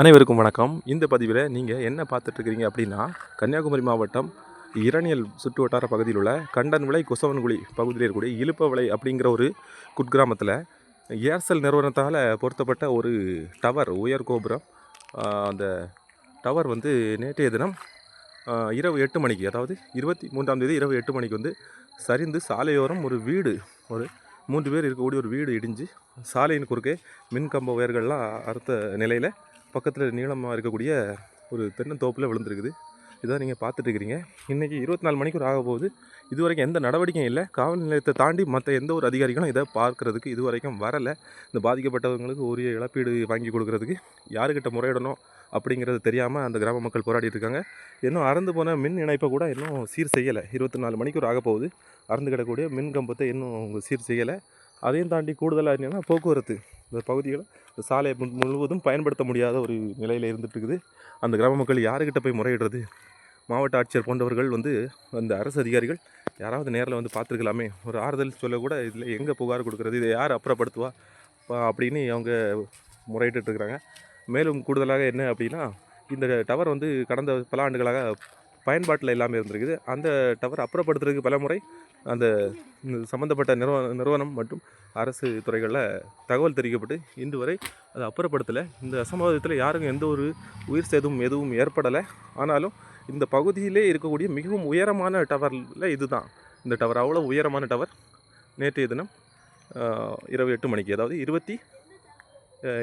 அனைவருக்கும் வணக்கம். இந்த பதிவில் நீங்கள் என்ன பார்த்துட்ருக்கிறீங்க அப்படின்னா கன்னியாகுமரி மாவட்டம் இரணியல் சுற்று வட்டார பகுதியில் உள்ள கண்டன்விளை குசவன்குழி பகுதியில் இருக்கக்கூடிய இலுப்பவிளை அப்படிங்கிற ஒரு குட்கிராமத்தில் ஏர்செல் நிறுவனத்தால் பொருத்தப்பட்ட ஒரு டவர் உயர் கோபுரம். அந்த டவர் வந்து நேற்றைய தினம் இரவு எட்டு மணிக்கு அதாவது இருபத்தி மூன்றாம் தேதி இரவு எட்டு மணிக்கு வந்து சரிந்து சாலையோரம் ஒரு வீடு ஒரு மூன்று பேர் இருக்கக்கூடிய ஒரு வீடு இடிஞ்சு சாலையின் குறுக்கே மின்கம்ப உயர்கள்லாம் அறுத்த நிலையில் பக்கத்தில் நீளமாக இருக்கக்கூடிய ஒரு தென்னந்தோப்பில் விழுந்துருக்குது. இதான் நீங்கள் பார்த்துட்ருக்கிறீங்க இன்றைக்கி இருபத்தி நாலு மணிக்கு ஆக போகுது. இது வரைக்கும் எந்த நடவடிக்கையும் இல்லை. காவல் நிலையத்தை தாண்டி மற்ற எந்த ஒரு அதிகாரிகளும் இதை பார்க்கறதுக்கு இது வரைக்கும் வரலை. இந்த பாதிக்கப்பட்டவங்களுக்கு உரிய இழப்பீடு வாங்கி கொடுக்கறதுக்கு யாருக்கிட்ட முறையிடணும் அப்படிங்கிறது தெரியாமல் அந்த கிராம மக்கள் போராடிட்டு இருக்காங்க. இன்னும் அறந்து போன மின் இணைப்பை கூட இன்னும் சீர் செய்யலை. இருபத்தி நாலு மணிக்கு ஆக போகுது. அறந்து கிடக்கக்கூடிய மின் கம்பத்தை இன்னும் அவங்க சீர் செய்யலை. அதையும் தாண்டி கூடுதலாக என்னென்னா போக்குவரத்து. இந்த பகுதிகளை இந்த சாலை மு- முழுவதும் பயன்படுத்த முடியாத ஒரு நிலையில் இருந்துட்டு இருக்குது அந்த கிராம மக்கள் யாருக்கிட்ட போய் முறையிடுறது? மாவட்ட ஆட்சியர் போன்றவர்கள் வந்து அந்த அரசு அதிகாரிகள் யாராவது நேரில் வந்து பார்த்துருக்கலாமே. ஒரு ஆறுதல் சொல்ல கூட இதில் எங்கே புகார் கொடுக்குறது இதை யார் அப்புறப்படுத்துவா? பா- அப்படின்னு அவங்க முறையிட்டு இருக்கிறாங்க மேலும் கூடுதலாக என்ன அப்படின்னா இந்த டவர் வந்து கடந்த பல ஆண்டுகளாக பயன்பாட்டில் இல்லாமல் இருந்திருக்குது. அந்த டவர் அப்புறப்படுத்துறதுக்கு பல முறை அந்த சம்மந்தப்பட்ட நிறுவ நிறுவனம் மற்றும் அரசு துறைகளில் தகவல் தெரிவிக்கப்பட்டு இன்று வரை அதை அப்புறப்படுத்தலை. இந்த அசம்பாவிதத்தில் யாருக்கும் எந்த ஒரு உயிர் சேதமும் எதுவும் ஏற்படலை. ஆனாலும் இந்த பகுதியிலே இருக்கக்கூடிய மிகவும் உயரமான டவரில் இதுதான். இந்த டவர் அவ்வளோ உயரமான டவர். நேற்றைய தினம் இரவு எட்டு மணிக்கு அதாவது இருபத்தி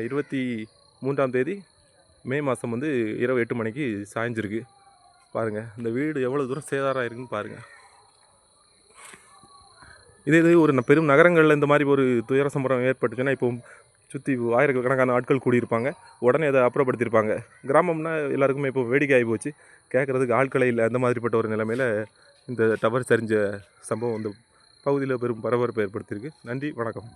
இருபத்தி மூன்றாம் தேதி மே மாதம் வந்து இரவு எட்டு மணிக்கு சாய்ஞ்சிருக்கு. பாருங்கள் இந்த வீடு எவ்வளோ தூரம் சேதாரம் இருக்குன்னு பாருங்கள் இதே இது ஒரு பெரும் நகரங்களில் இந்த மாதிரி ஒரு துயர சம்பரம் ஏற்பட்டுச்சுன்னா இப்போ சுற்றி ஆயிரக்கணக்கான ஆட்கள் கூடியிருப்பாங்க. உடனே அதை அப்புறப்படுத்தியிருப்பாங்க. கிராமம்னா எல்லாருக்குமே இப்போ வேடிக்கை ஆகி போச்சு. கேட்குறதுக்கு ஆட்களே இல்லை. அந்த மாதிரிப்பட்ட ஒரு நிலைமையில் இந்த டவர் சரிஞ்ச சம்பவம் இந்த பகுதியில் பெரும் பரபரப்பை ஏற்படுத்தியிருக்கு. நன்றி வணக்கம்.